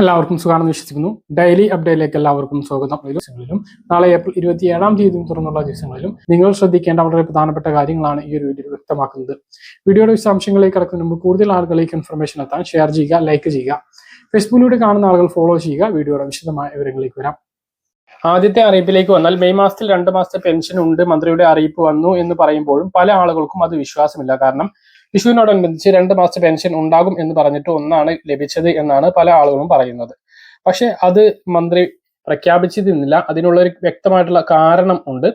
എല്ലാവർക്കും സുഖമാണെന്ന് വിശ്വസിക്കുന്നു. ഡെയിലി അപ്ഡേറ്റിലേക്ക് എല്ലാവർക്കും സ്വാഗതം. ദിവസങ്ങളിലും നാളെ ഏപ്രിൽ ഇരുപത്തി ഏഴാം തീയതി തുറന്നുള്ള ദിവസങ്ങളിലും നിങ്ങൾ ശ്രദ്ധിക്കേണ്ട വളരെ പ്രധാനപ്പെട്ട കാര്യങ്ങളാണ് ഈ ഒരു വീഡിയോ വ്യക്തമാക്കുന്നത്. വീഡിയോയുടെ വിശദാംശങ്ങളിലേക്ക് കടക്കുന്നതിന് മുമ്പ് കൂടുതൽ ആളുകളിലേക്ക് ഇൻഫർമേഷൻ എത്താൻ ഷെയർ ചെയ്യുക ലൈക്ക് ചെയ്യുക. ഫേസ്ബുക്കിലൂടെ കാണുന്ന ആളുകൾ ഫോളോ ചെയ്യുക. വീഡിയോയുടെ വിശദമായ വിവരങ്ങളിലേക്ക് വരാം. ആദ്യത്തെ അറിയിപ്പിലേക്ക് വന്നാൽ മെയ് മാസത്തിൽ രണ്ട് മാസത്തെ പെൻഷൻ ഉണ്ട് മന്ത്രിയുടെ അറിയിപ്പ് വന്നു എന്ന് പറയുമ്പോഴും പല ആളുകൾക്കും അത് വിശ്വാസമില്ല. കാരണം വിഷുവിനോടനുബന്ധിച്ച് രണ്ട് മാസത്തെ പെൻഷൻ ഉണ്ടാകും എന്ന് പറഞ്ഞിട്ട് ഒന്നാണ് ലഭിച്ചത് എന്നാണ് പല ആളുകളും പറയുന്നത്. പക്ഷെ അത് മന്ത്രി പ്രഖ്യാപിച്ചിരുന്നില്ല. അതിനുള്ള ഒരു വ്യക്തമായിട്ടുള്ള കാരണം ഉണ്ട്.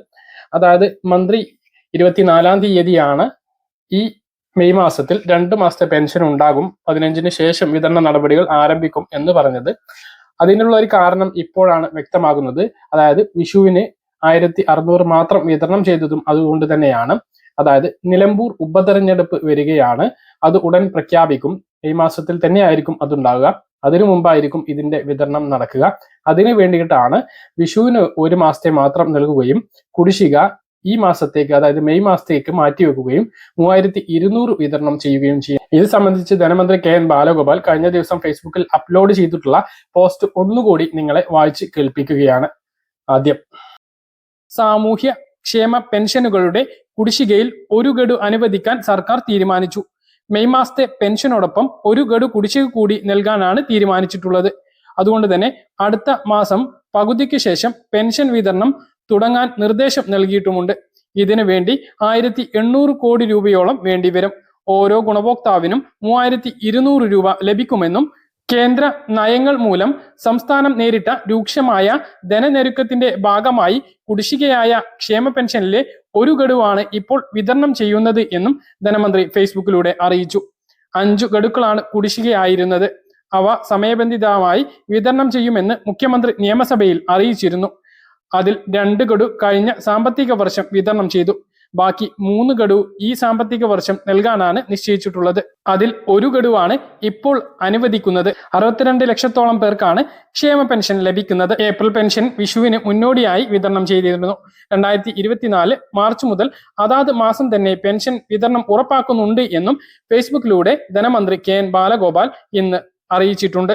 അതായത് മന്ത്രി ഇരുപത്തിനാലാം തീയതിയാണ് ഈ മെയ് മാസത്തിൽ രണ്ട് മാസത്തെ പെൻഷൻ ഉണ്ടാകും. പതിനഞ്ചിന് ശേഷം വിതരണ നടപടികൾ ആരംഭിക്കും എന്ന് പറഞ്ഞത്. അതിനുള്ള ഒരു കാരണം ഇപ്പോഴാണ് വ്യക്തമാകുന്നത്. അതായത് വിഷുവിന് ആയിരത്തി അറുന്നൂറ് മാത്രം വിതരണം ചെയ്തതും അതുകൊണ്ട് തന്നെയാണ്. അതായത് നിലമ്പൂർ ഉപതെരഞ്ഞെടുപ്പ് വരികയാണ്. അത് ഉടൻ പ്രഖ്യാപിക്കും. ഈ മാസത്തിൽ തന്നെയായിരിക്കും അതുണ്ടാവുക. അതിനു മുമ്പായിരിക്കും ഇതിന്റെ വിതരണം നടക്കുക. അതിനു വേണ്ടിയിട്ടാണ് വിഷുവിന് ഒരു മാസത്തെ മാത്രം നൽകുകയും കുടിശ്ശിക ഈ മാസത്തേക്ക് അതായത് മെയ് മാസത്തേക്ക് മാറ്റിവെക്കുകയും മൂവായിരത്തി ഇരുന്നൂറ് വിതരണം ചെയ്യുകയും ചെയ്യും. ഇത് സംബന്ധിച്ച് ധനമന്ത്രി കെ എൻ ബാലഗോപാൽ കഴിഞ്ഞ ദിവസം ഫേസ്ബുക്കിൽ അപ്ലോഡ് ചെയ്തിട്ടുള്ള പോസ്റ്റ് ഒന്നുകൂടി നിങ്ങളെ വായിച്ച് കേൾപ്പിക്കുകയാണ് ആദ്യം. സാമൂഹ്യ ക്ഷേമ പെൻഷനുകളുടെ കുടിശ്ശികയിൽ ഒരു ഗഡു അനുവദിക്കാൻ സർക്കാർ തീരുമാനിച്ചു. മെയ് മാസത്തെ പെൻഷനോടൊപ്പം ഒരു ഗഡു കുടിശ്ശിക കൂടി നൽകാനാണ് തീരുമാനിച്ചിട്ടുള്ളത്. അതുകൊണ്ട് തന്നെ അടുത്ത മാസം പകുതിക്ക് ശേഷം പെൻഷൻ വിതരണം തുടങ്ങാൻ നിർദ്ദേശം നൽകിയിട്ടുമുണ്ട്. ഇതിനു വേണ്ടി ആയിരത്തി എണ്ണൂറ് കോടി രൂപയോളം വേണ്ടിവരും. ഓരോ ഗുണഭോക്താവിനും മൂവായിരത്തി ഇരുന്നൂറ് രൂപ ലഭിക്കുമെന്നും കേന്ദ്ര നയങ്ങൾ മൂലം സംസ്ഥാനം നേരിട്ട രൂക്ഷമായ ധനനെരുക്കത്തിന്റെ ഭാഗമായി കുടിശ്ശികയായ ക്ഷേമ പെൻഷനിലെ ഒരു ഗഡുവാണ് ഇപ്പോൾ വിതരണം ചെയ്യുന്നത് എന്നും ധനമന്ത്രി ഫേസ്ബുക്കിലൂടെ അറിയിച്ചു. അഞ്ചു ഗഡുക്കളാണ് കുടിശ്ശികയായിരുന്നത്. അവ സമയബന്ധിതമായി വിതരണം ചെയ്യുമെന്ന് മുഖ്യമന്ത്രി നിയമസഭയിൽ അറിയിച്ചിരുന്നു. അതിൽ രണ്ട് ഗഡു കഴിഞ്ഞ സാമ്പത്തിക വർഷം വിതരണം ചെയ്തു. ബാക്കി മൂന്ന് ഗഡു ഈ സാമ്പത്തിക വർഷം നൽകാനാണ് നിശ്ചയിച്ചിട്ടുള്ളത്. അതിൽ ഒരു ഗഡുവാണ് ഇപ്പോൾ അനുവദിക്കുന്നത്. അറുപത്തിരണ്ട് ലക്ഷത്തോളം പേർക്കാണ് ക്ഷേമ പെൻഷൻ ലഭിക്കുന്നത്. ഏപ്രിൽ പെൻഷൻ വിഷുവിന് മുന്നോടിയായി വിതരണം ചെയ്തിരുന്നു. രണ്ടായിരത്തി ഇരുപത്തിനാല് മാർച്ച് മുതൽ അതാത് മാസം തന്നെ പെൻഷൻ വിതരണം ഉറപ്പാക്കുന്നുണ്ട് എന്നും ഫേസ്ബുക്കിലൂടെ ധനമന്ത്രി കെ എൻ ബാലഗോപാൽ ഇന്ന് അറിയിച്ചിട്ടുണ്ട്.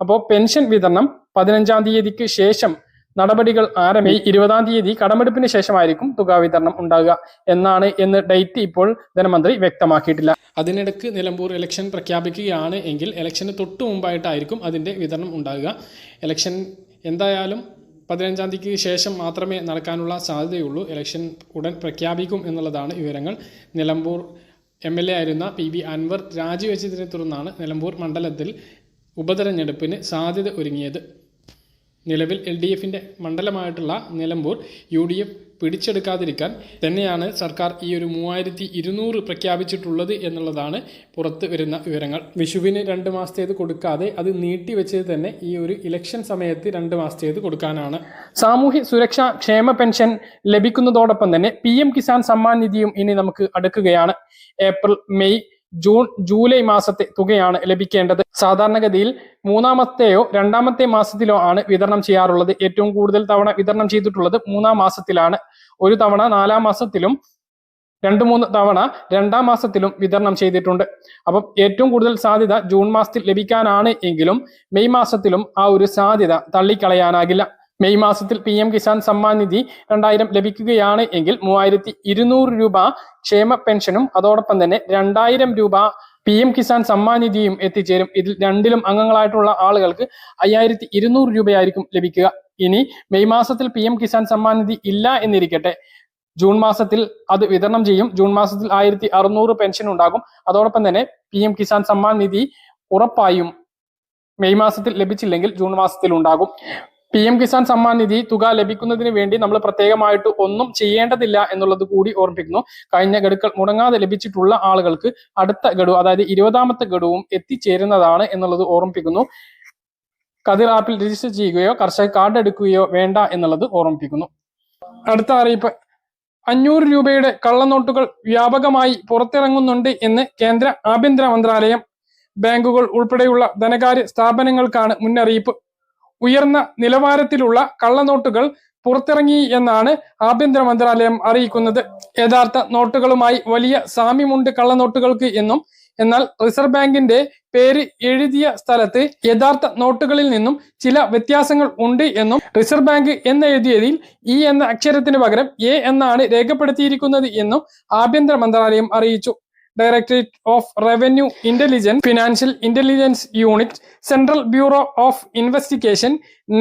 അപ്പോൾ പെൻഷൻ വിതരണം പതിനഞ്ചാം തീയതിക്ക് ശേഷം നടപടികൾ ആരംഭി ഇരുപതാം തീയതി കടമെടുപ്പിന് ശേഷമായിരിക്കും തുക വിതരണം ഉണ്ടാകുക എന്നാണ് എന്ന് ഡേറ്റ് ഇപ്പോൾ ധനമന്ത്രി വ്യക്തമാക്കിയിട്ടില്ല. അതിനിടക്ക് നിലമ്പൂർ ഇലക്ഷൻ പ്രഖ്യാപിക്കുകയാണ് എങ്കിൽ ഇലക്ഷന് തൊട്ടു മുമ്പായിട്ടായിരിക്കും അതിന്റെ വിതരണം ഉണ്ടാകുക. ഇലക്ഷൻ എന്തായാലും പതിനഞ്ചാം തീയതിക്ക് ശേഷം മാത്രമേ നടക്കാനുള്ള സാധ്യതയുള്ളൂ. ഇലക്ഷൻ ഉടൻ പ്രഖ്യാപിക്കും എന്നുള്ളതാണ് വിവരങ്ങൾ. നിലമ്പൂർ എം എൽ എ ആയിരുന്ന പി വി അൻവർ രാജിവെച്ചതിനെ തുടർന്നാണ് നിലമ്പൂർ മണ്ഡലത്തിൽ ഉപതെരഞ്ഞെടുപ്പിന് സാധ്യത ഒരുങ്ങിയത്. നിലവിൽ എൽ ഡി എഫിന്റെ മണ്ഡലമായിട്ടുള്ള നിലമ്പൂർ യു ഡി എഫ് പിടിച്ചെടുക്കാതിരിക്കാൻ തന്നെയാണ് സർക്കാർ ഈ ഒരു മൂവായിരത്തി ഇരുന്നൂറ് പ്രഖ്യാപിച്ചിട്ടുള്ളത് എന്നുള്ളതാണ് പുറത്ത് വരുന്ന വിവരങ്ങൾ. വിഷുവിന് രണ്ട് മാസത്തേത് കൊടുക്കാതെ അത് നീട്ടിവെച്ചത് തന്നെ ഈ ഒരു ഇലക്ഷൻ സമയത്ത് രണ്ട് മാസത്തേത് കൊടുക്കാനാണ്. സാമൂഹ്യ സുരക്ഷാ ക്ഷേമ പെൻഷൻ ലഭിക്കുന്നതോടൊപ്പം തന്നെ പി കിസാൻ സമ്മാൻ നിധിയും ഇനി നമുക്ക് അടുക്കുകയാണ്. ഏപ്രിൽ മെയ് ജൂൺ ജൂലൈ മാസത്തെ തുകയാണ് ലഭിക്കേണ്ടത്. സാധാരണഗതിയിൽ മൂന്നാമത്തെയോ രണ്ടാമത്തെ മാസത്തിലോ ആണ് വിതരണം ചെയ്യാറുള്ളത്. ഏറ്റവും കൂടുതൽ തവണ വിതരണം ചെയ്തിട്ടുള്ളത് മൂന്നാം മാസത്തിലാണ്. ഒരു തവണ നാലാം മാസത്തിലും രണ്ട് മൂന്ന് തവണ രണ്ടാം മാസത്തിലും വിതരണം ചെയ്തിട്ടുണ്ട്. അപ്പം ഏറ്റവും കൂടുതൽ സാധ്യത ജൂൺ മാസത്തിൽ ലഭിക്കാനാണ് എങ്കിലും മെയ് മാസത്തിലും ആ ഒരു സാധ്യത തള്ളിക്കളയാനാകില്ല. മെയ് മാസത്തിൽ പി എം കിസാൻ സമ്മാൻ നിധി രണ്ടായിരം ലഭിക്കുകയാണ് എങ്കിൽ മൂവായിരത്തി ഇരുന്നൂറ് രൂപ ക്ഷേമ പെൻഷനും അതോടൊപ്പം തന്നെ രണ്ടായിരം രൂപ പി എം കിസാൻ സമ്മാൻ നിധിയും എത്തിച്ചേരും. ഇതിൽ രണ്ടിലും അംഗങ്ങളായിട്ടുള്ള ആളുകൾക്ക് അയ്യായിരത്തി ഇരുന്നൂറ് രൂപയായിരിക്കും ലഭിക്കുക. ഇനി മെയ് മാസത്തിൽ പി എം കിസാൻ സമ്മാൻ നിധി ഇല്ല എന്നിരിക്കട്ടെ. ജൂൺ മാസത്തിൽ അത് വിതരണം ചെയ്യും. ജൂൺ മാസത്തിൽ ആയിരത്തി അറുന്നൂറ് പെൻഷൻ ഉണ്ടാകും. അതോടൊപ്പം തന്നെ പി എം കിസാൻ സമ്മാൻ നിധി ഉറപ്പായും മെയ് മാസത്തിൽ ലഭിച്ചില്ലെങ്കിൽ ജൂൺ മാസത്തിൽ ഉണ്ടാകും. പി എം കിസാൻ സമ്മാൻ നിധി തുക ലഭിക്കുന്നതിന് വേണ്ടി നമ്മൾ പ്രത്യേകമായിട്ട് ഒന്നും ചെയ്യേണ്ടതില്ല എന്നുള്ളത് കൂടി ഓർമ്മിപ്പിക്കുന്നു. കഴിഞ്ഞ ഗഡുക്കൾ മുടങ്ങാതെ ലഭിച്ചിട്ടുള്ള ആളുകൾക്ക് അടുത്ത ഗഡു അതായത് ഇരുപതാമത്തെ ഗഡുവും എത്തിച്ചേരുന്നതാണ് എന്നുള്ളത് ഓർമ്മിപ്പിക്കുന്നു. കതിർ ആപ്പിൽ രജിസ്റ്റർ ചെയ്യുകയോ കർഷക കാർഡ് എടുക്കുകയോ വേണ്ട എന്നുള്ളത് ഓർമ്മിപ്പിക്കുന്നു. അടുത്ത അറിയിപ്പ്. അഞ്ഞൂറ് രൂപയുടെ കള്ളനോട്ടുകൾ വ്യാപകമായി പുറത്തിറങ്ങുന്നുണ്ട് എന്ന് കേന്ദ്ര ആഭ്യന്തര മന്ത്രാലയം. ബാങ്കുകൾ ഉൾപ്പെടെയുള്ള ധനകാര്യ സ്ഥാപനങ്ങൾക്കാണ് മുന്നറിയിപ്പ്. ഉയർന്ന നിലവാരത്തിലുള്ള കള്ളനോട്ടുകൾ പുറത്തിറങ്ങി എന്നാണ് ആഭ്യന്തര മന്ത്രാലയം അറിയിക്കുന്നത്. യഥാർത്ഥ നോട്ടുകളുമായി വലിയ സാമ്യമുണ്ട് കള്ളനോട്ടുകൾക്ക് എന്നും. എന്നാൽ റിസർവ് ബാങ്കിന്റെ പേര് എഴുതിയ സ്ഥലത്ത് യഥാർത്ഥ നോട്ടുകളിൽ നിന്നും ചില വ്യത്യാസങ്ങൾ ഉണ്ട് എന്നും റിസർവ് ബാങ്ക് എന്നെഴുതിയതിൽ ഇ എന്ന അക്ഷരത്തിന് പകരം എ എന്നാണ് രേഖപ്പെടുത്തിയിരിക്കുന്നത് എന്നും ആഭ്യന്തര മന്ത്രാലയം അറിയിച്ചു. Directorate of revenue intelligence financial intelligence unit central bureau of investigation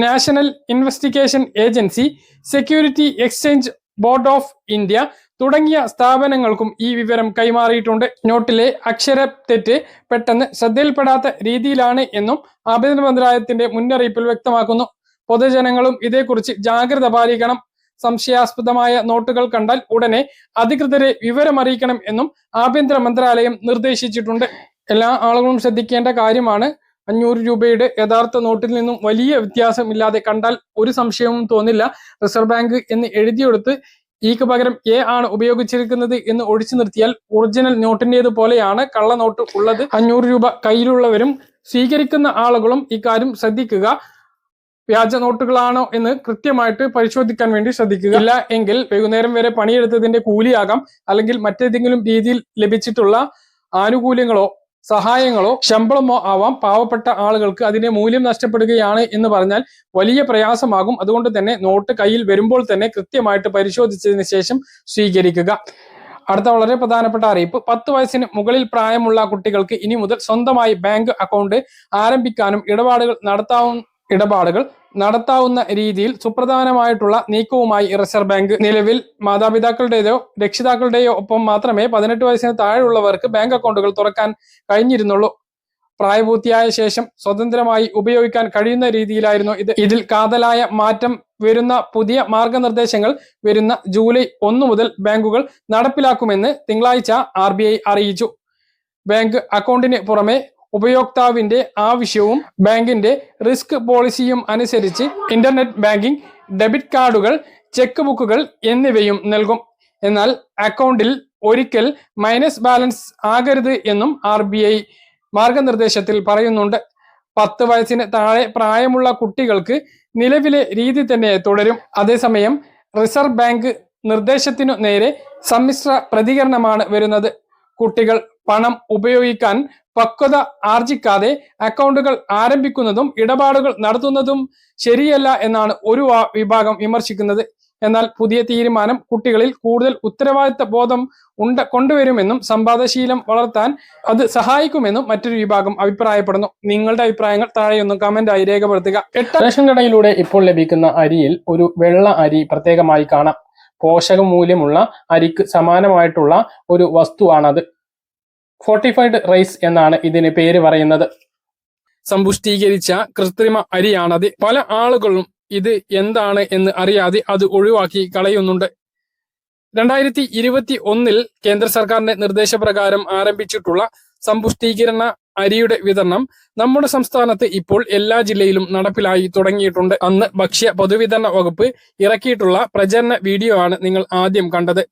national investigation agency security exchange board of India തുടങ്ങിയ സ്ഥാപനങ്ങൾക്കും ഈ വിവരം കൈമാറിയിട്ടുണ്ട്. നോട്ടിലെ അക്ഷര തെറ്റ് പെട്ടെന്ന് ശ്രദ്ധയിൽപ്പെടാത്ത രീതിയിലാണ് എന്നും ആഭ്യന്തര മന്ത്രാലയത്തിന്റെ മുന്നറിയിപ്പിൽ വ്യക്തമാക്കുന്നു. പൊതുജനങ്ങളും ഇതേക്കുറിച്ച് ജാഗ്രത പാലിക്കണം. സംശയാസ്പദമായ നോട്ടുകൾ കണ്ടാൽ ഉടനെ അധികൃതരെ വിവരമറിയിക്കണം എന്നും ആഭ്യന്തര മന്ത്രാലയം നിർദ്ദേശിച്ചിട്ടുണ്ട്. എല്ലാ ആളുകളും ശ്രദ്ധിക്കേണ്ട കാര്യമാണ് അഞ്ഞൂറ് രൂപയുടെ യഥാർത്ഥ നോട്ടിൽ നിന്നും വലിയ വ്യത്യാസമില്ലാതെ കണ്ടാൽ ഒരു സംശയവും തോന്നില്ല. റിസർവ് ബാങ്ക് എന്ന് എഴുതിയെടുത്ത് ഈക്ക് പകരം എ ആണ് ഉപയോഗിച്ചിരിക്കുന്നത് എന്ന് ഒഴിച്ചു നിർത്തിയാൽ ഒറിജിനൽ നോട്ടിന്റേത് പോലെയാണ് കള്ളനോട്ട് ഉള്ളത്. അഞ്ഞൂറ് രൂപ കയ്യിലുള്ളവരും സ്വീകരിക്കുന്ന ആളുകളും ഇക്കാര്യം ശ്രദ്ധിക്കുക. വ്യാജ നോട്ടുകളാണോ എന്ന് കൃത്യമായിട്ട് പരിശോധിക്കാൻ വേണ്ടി ശ്രദ്ധിക്കുക. ഇല്ല എങ്കിൽ വൈകുന്നേരം വരെ പണിയെടുത്തതിന്റെ കൂലിയാകാം. അല്ലെങ്കിൽ മറ്റേതെങ്കിലും രീതിയിൽ ലഭിച്ചിട്ടുള്ള ആനുകൂല്യങ്ങളോ സഹായങ്ങളോ ശമ്പളമോ ആവാം. പാവപ്പെട്ട ആളുകൾക്ക് അതിന്റെ മൂല്യം നഷ്ടപ്പെടുകയാണ് എന്ന് പറഞ്ഞാൽ വലിയ പ്രയാസമാകും. അതുകൊണ്ട് തന്നെ നോട്ട് കയ്യിൽ വരുമ്പോൾ തന്നെ കൃത്യമായിട്ട് പരിശോധിച്ചതിന് ശേഷം സ്വീകരിക്കുക. അടുത്ത വളരെ പ്രധാനപ്പെട്ട അറിയിപ്പ്. പത്ത് വയസ്സിന് മുകളിൽ പ്രായമുള്ള കുട്ടികൾക്ക് ഇനി മുതൽ സ്വന്തമായി ബാങ്ക് അക്കൗണ്ട് ആരംഭിക്കാനും ഇടപാടുകൾ നടത്താവും ഇടപാടുകൾ നടത്താവുന്ന രീതിയിൽ സുപ്രധാനമായിട്ടുള്ള നീക്കവുമായി റിസർവ് ബാങ്ക് നിലവിൽ മാതാപിതാക്കളുടേതോ രക്ഷിതാക്കളുടെയോ ഒപ്പം മാത്രമേ പതിനെട്ട് വയസ്സിന് താഴെയുള്ളവർക്ക് ബാങ്ക് അക്കൗണ്ടുകൾ തുറക്കാൻ കഴിഞ്ഞിരുന്നുള്ളൂ. പ്രായപൂർത്തിയായ ശേഷം സ്വതന്ത്രമായി ഉപയോഗിക്കാൻ കഴിയുന്ന രീതിയിലായിരുന്നു ഇത്. ഇതിൽ കാതലായ മാറ്റം വരുന്ന പുതിയ മാർഗനിർദ്ദേശങ്ങൾ വരുന്ന ജൂലൈ ഒന്ന് മുതൽ ബാങ്കുകൾ നടപ്പിലാക്കുമെന്ന് തിങ്കളാഴ്ച ആർ അറിയിച്ചു. ബാങ്ക് അക്കൗണ്ടിന് പുറമെ ഉപയോക്താവിന്റെ ആവശ്യവും ബാങ്കിന്റെ റിസ്ക് പോളിസിയും അനുസരിച്ച് ഇന്റർനെറ്റ് ബാങ്കിംഗ് ഡെബിറ്റ് കാർഡുകൾ ചെക്ക് ബുക്കുകൾ എന്നിവയും നൽകും. എന്നാൽ അക്കൗണ്ടിൽ ഒരിക്കൽ മൈനസ് ബാലൻസ് ആകരുത് എന്നും ആർ ബി ഐ മാർഗനിർദ്ദേശത്തിൽ പറയുന്നുണ്ട്. പത്ത് വയസ്സിന് താഴെ പ്രായമുള്ള കുട്ടികൾക്ക് നിലവിലെ രീതി തന്നെ തുടരും. അതേസമയം റിസർവ് ബാങ്ക് നിർദ്ദേശത്തിനു നേരെ സമ്മിശ്ര പ്രതികരണമാണ് വരുന്നത്. കുട്ടികൾ പണം ഉപയോഗിക്കാൻ പക്വത ആർജിക്കാതെ അക്കൗണ്ടുകൾ ആരംഭിക്കുന്നതും ഇടപാടുകൾ നടത്തുന്നതും ശരിയല്ല എന്നാണ് ഒരു വിഭാഗം വിമർശിക്കുന്നത്. എന്നാൽ പുതിയ തീരുമാനം കുട്ടികളിൽ കൂടുതൽ ഉത്തരവാദിത്ത ബോധം ഉണ്ട കൊണ്ടുവരുമെന്നും സമ്പാദശീലം വളർത്താൻ അത് സഹായിക്കുമെന്നും മറ്റൊരു വിഭാഗം അഭിപ്രായപ്പെടുന്നു. നിങ്ങളുടെ അഭിപ്രായങ്ങൾ താഴെയൊന്നും കമന്റായി രേഖപ്പെടുത്തുക. എട്ട് റേഷൻ കടയിലൂടെ ഇപ്പോൾ ലഭിക്കുന്ന അരിയിൽ ഒരു വെള്ള അരി പ്രത്യേകമായി കാണാം. പോഷക മൂല്യമുള്ള അരിക്ക് സമാനമായിട്ടുള്ള ഒരു വസ്തുവാണത്. ഫോർട്ടിഫൈഡ് റൈസ് എന്നാണ് ഇതിന് പേര് പറയുന്നത്. സമ്പുഷ്ടീകരിച്ച കൃത്രിമ അരിയാണത്. പല ആളുകളും ഇത് എന്താണ് എന്ന് അറിയാതെ അത് ഒഴിവാക്കി കളയുന്നുണ്ട്. രണ്ടായിരത്തി ഇരുപത്തി ഒന്നിൽ കേന്ദ്ര സർക്കാരിന്റെ നിർദ്ദേശപ്രകാരം ആരംഭിച്ചിട്ടുള്ള സമ്പുഷ്ടീകരണ അരിയുടെ വിതരണം നമ്മുടെ സംസ്ഥാനത്ത് ഇപ്പോൾ എല്ലാ ജില്ലയിലും നടപ്പിലായി തുടങ്ങിയിട്ടുണ്ട്. അന്ന് ഭക്ഷ്യ പൊതുവിതരണ വകുപ്പ് ഇറക്കിയിട്ടുള്ള പ്രചരണ വീഡിയോ ആണ് നിങ്ങൾ ആദ്യം കണ്ടത്.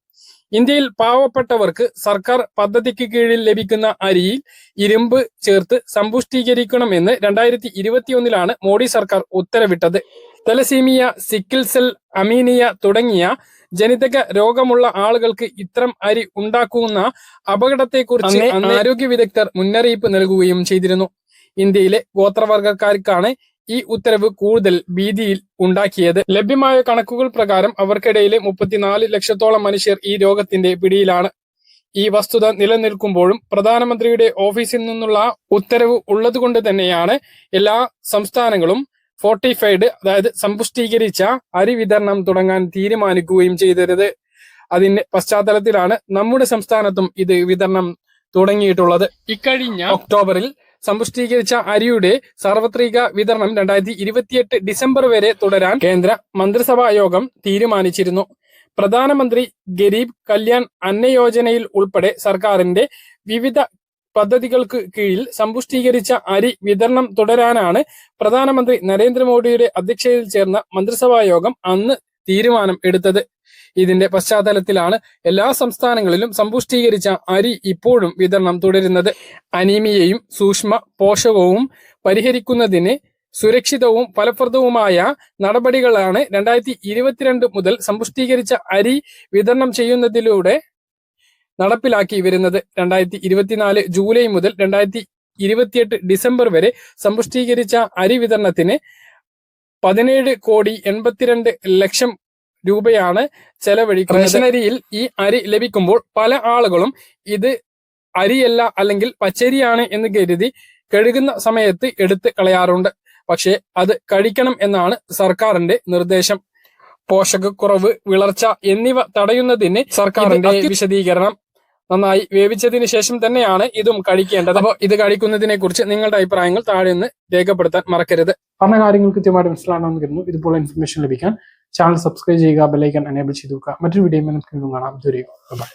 ഇന്ത്യയിൽ പാവപ്പെട്ടവർക്ക് സർക്കാർ പദ്ധതിക്ക് കീഴിൽ ലഭിക്കുന്ന അരിയിൽ ഇരുമ്പ് ചേർത്ത് സമ്പുഷ്ടീകരിക്കണമെന്ന് രണ്ടായിരത്തി ഇരുപത്തിയൊന്നിലാണ് മോഡി സർക്കാർ ഉത്തരവിട്ടത്. തലസീമിയ സിക്കിൾ സെൽ അമീനിയ തുടങ്ങിയ ജനിതക രോഗമുള്ള ആളുകൾക്ക് ഇത്തരം അരി ഉണ്ടാക്കുന്ന അപകടത്തെക്കുറിച്ച് ആരോഗ്യ വിദഗ്ധർ മുന്നറിയിപ്പ് നൽകുകയും ചെയ്തിരുന്നു. ഇന്ത്യയിലെ ഗോത്രവർഗക്കാർക്കാണ് ഈ ഉത്തരവ് കൂടുതൽ ഭീതിയിൽ ഉണ്ടാക്കിയത്. ലഭ്യമായ കണക്കുകൾ പ്രകാരം അവർക്കിടയിലെ മുപ്പത്തിനാല് ലക്ഷത്തോളം മനുഷ്യർ ഈ രോഗത്തിന്റെ പിടിയിലാണ്. ഈ വസ്തുത നിലനിൽക്കുമ്പോഴും പ്രധാനമന്ത്രിയുടെ ഓഫീസിൽ നിന്നുള്ള ഉത്തരവ് ഉള്ളതുകൊണ്ട് തന്നെയാണ് എല്ലാ സംസ്ഥാനങ്ങളും ഫോർട്ടിഫൈഡ് അതായത് സമ്പുഷ്ടീകരിച്ച അരി വിതരണം തുടങ്ങാൻ തീരുമാനിക്കുകയും ചെയ്തത്. അതിന്റെ പശ്ചാത്തലത്തിലാണ് നമ്മുടെ സംസ്ഥാനത്തും ഇത് വിതരണം തുടങ്ങിയിട്ടുള്ളത്. ഇക്കഴിഞ്ഞ ഒക്ടോബറിൽ സമ്പുഷ്ടീകരിച്ച അരിയുടെ സാർവത്രിക വിതരണം രണ്ടായിരത്തി ഇരുപത്തിയെട്ട് ഡിസംബർ വരെ തുടരാൻ കേന്ദ്ര മന്ത്രിസഭാ യോഗം തീരുമാനിച്ചിരുന്നു. പ്രധാനമന്ത്രി ഗരീബ് കല്യാൺ അന്ന യോജനയിൽ ഉൾപ്പെടെ സർക്കാരിന്റെ വിവിധ പദ്ധതികൾക്ക് കീഴിൽ സമ്പുഷ്ടീകരിച്ച അരി വിതരണം തുടരാനാണ് പ്രധാനമന്ത്രി നരേന്ദ്രമോദിയുടെ അധ്യക്ഷതയിൽ ചേർന്ന മന്ത്രിസഭാ യോഗം അന്ന് തീരുമാനം എടുത്തത്. ഇതിന്റെ പശ്ചാത്തലത്തിലാണ് എല്ലാ സംസ്ഥാനങ്ങളിലും സമ്പുഷ്ടീകരിച്ച അരി ഇപ്പോഴും വിതരണം തുടരുന്നത്. അനീമിയയും സൂക്ഷ്മ പോഷകവും പരിഹരിക്കുന്നതിന് സുരക്ഷിതവും ഫലപ്രദവുമായ നടപടികളാണ് രണ്ടായിരത്തി ഇരുപത്തിരണ്ട് മുതൽ സമ്പുഷ്ടീകരിച്ച അരി വിതരണം ചെയ്യുന്നതിലൂടെ നടപ്പിലാക്കി വരുന്നത്. രണ്ടായിരത്തി ഇരുപത്തിനാല് ജൂലൈ മുതൽ രണ്ടായിരത്തി ഇരുപത്തിയെട്ട് ഡിസംബർ വരെ സമ്പുഷ്ടീകരിച്ച അരി വിതരണത്തിന് പതിനേഴ് കോടി എൺപത്തിരണ്ട് ലക്ഷം രൂപയാണ് ചെലവഴിക്കുന്നത്. റേഷനരിയിൽ ഈ അരി ലഭിക്കുമ്പോൾ പല ആളുകളും ഇത് അരിയല്ല അല്ലെങ്കിൽ പച്ചരിയാണ് എന്ന് കരുതി കഴുകുന്ന സമയത്ത് എടുത്ത് കളയാറുണ്ട്. പക്ഷേ അത് കഴിക്കണം എന്നാണ് സർക്കാരിന്റെ നിർദ്ദേശം. പോഷകക്കുറവ് വിളർച്ച എന്നിവ തടയുന്നതിന് സർക്കാരിന്റെ വിശദീകരണം നന്നായി വേവിച്ചതിന് ശേഷം തന്നെയാണ് ഇതും കഴിക്കേണ്ടത്. അപ്പോൾ ഇത് കഴിക്കുന്നതിനെ കുറിച്ച് നിങ്ങളുടെ അഭിപ്രായങ്ങൾ താഴെ നിന്ന് രേഖപ്പെടുത്താൻ മറക്കരുത്. പറഞ്ഞ കാര്യങ്ങൾ കൃത്യമായിട്ട് മനസ്സിലാണെന്ന് കരുതുന്നു. ഇതുപോലെ ഇൻഫർമേഷൻ ലഭിക്കാൻ ചാനൽ സബ്സ്ക്രൈബ് ചെയ്യുക ബെല്ലൈക്കൺ എനേബിൾ ചെയ്തു വെക്കുക മറ്റൊരു വീഡിയോ നമുക്ക് കാണാം. ഇതുവരെയും ബൈ